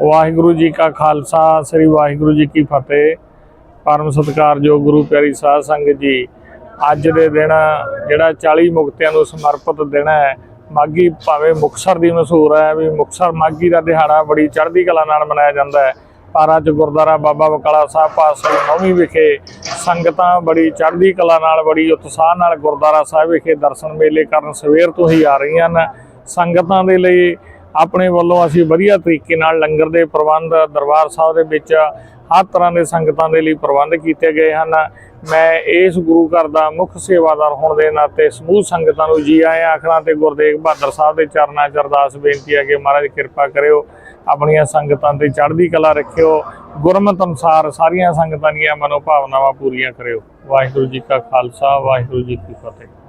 ਵਾਹਿਗੁਰੂ ਜੀ ਕਾ ਖਾਲਸਾ, ਸ੍ਰੀ ਵਾਹਿਗੁਰੂ ਜੀ ਕੀ ਫਤਿਹ। ਪਰਮ ਸਤਿਕਾਰਯੋਗ ਗੁਰੂ ਪਿਆਰੀ ਸਾਧ ਸੰਗਤ ਜੀ, ਅੱਜ ਦੇ ਦਿਨ ਜਿਹੜਾ 40 ਮੁਕਤਿਆਂ ਨੂੰ ਸਮਰਪਿਤ ਦਿਨ ਹੈ ਮਾਗੀ ਭਾਵੇਂ ਮੁਕਸਰ ਦੀ ਮਸ਼ਹੂਰ ਹੈ, ਵੀ ਮੁਕਸਰ ਮਾਗੀ ਦਾ ਦਿਹਾੜਾ ਬੜੀ ਚੜ੍ਹਦੀ ਕਲਾ ਨਾਲ ਮਨਾਇਆ ਜਾਂਦਾ ਹੈ। ਪਰ ਅੱਜ ਗੁਰਦੁਆਰਾ ਬਾਬਾ ਬਕਾਲਾ ਸਾਹਿਬ ਪਾਸੇ ਨੌਵੀਂ ਵਿਖੇ ਸੰਗਤਾਂ ਬੜੀ ਚੜ੍ਹਦੀ ਕਲਾ ਨਾਲ, ਬੜੀ ਉਤਸ਼ਾਹ ਨਾਲ ਗੁਰਦੁਆਰਾ ਸਾਹਿਬ ਵਿਖੇ ਦਰਸ਼ਨ ਮੇਲੇ ਕਰਨ ਸਵੇਰ ਤੋਂ ਹੀ ਆ ਰਹੀਆਂ ਹਨ। ਸੰਗਤਾਂ ਦੇ ਲਈ ਆਪਣੇ ਵੱਲੋਂ ਅਸੀਂ ਵਧੀਆ ਤਰੀਕੇ ਨਾਲ ਲੰਗਰ ਦੇ ਪ੍ਰਬੰਧ, ਦਰਬਾਰ ਸਾਹਿਬ ਦੇ ਵਿੱਚ ਹਰ ਤਰ੍ਹਾਂ ਦੇ ਸੰਗਤਾਂ ਦੇ ਲਈ ਪ੍ਰਬੰਧ ਕੀਤੇ ਗਏ ਹਨ। ਮੈਂ ਇਸ ਗੁਰੂ ਘਰ ਦਾ ਮੁੱਖ ਸੇਵਾਦਾਰ ਹੋਣ ਦੇ ਨਾਤੇ ਸਮੂਹ ਸੰਗਤਾਂ ਨੂੰ ਜੀ ਆਇਆਂ ਆਖਣਾ ਤੇ ਗੁਰਦੇਵ ਬਹਾਦਰ ਸਾਹਿਬ ਦੇ ਚਰਨਾਂ 'ਚ ਅਰਦਾਸ ਬੇਨਤੀ ਹੈ ਕਿ ਮਹਾਰਾਜ ਕਿਰਪਾ ਕਰਿਓ, ਆਪਣੀਆਂ ਸੰਗਤਾਂ ਤੇ ਚੜ੍ਹਦੀ ਕਲਾ ਰੱਖਿਓ, ਗੁਰਮਤ ਅਨੁਸਾਰ ਸਾਰੀਆਂ ਸੰਗਤਾਂ ਦੀਆਂ ਮਨੋਭਾਵਨਾਵਾਂ ਪੂਰੀਆਂ ਕਰਿਓ। ਵਾਹਿਗੁਰੂ ਜੀ ਕਾ ਖਾਲਸਾ, ਵਾਹਿਗੁਰੂ ਜੀ ਕੀ ਫਤਿਹ।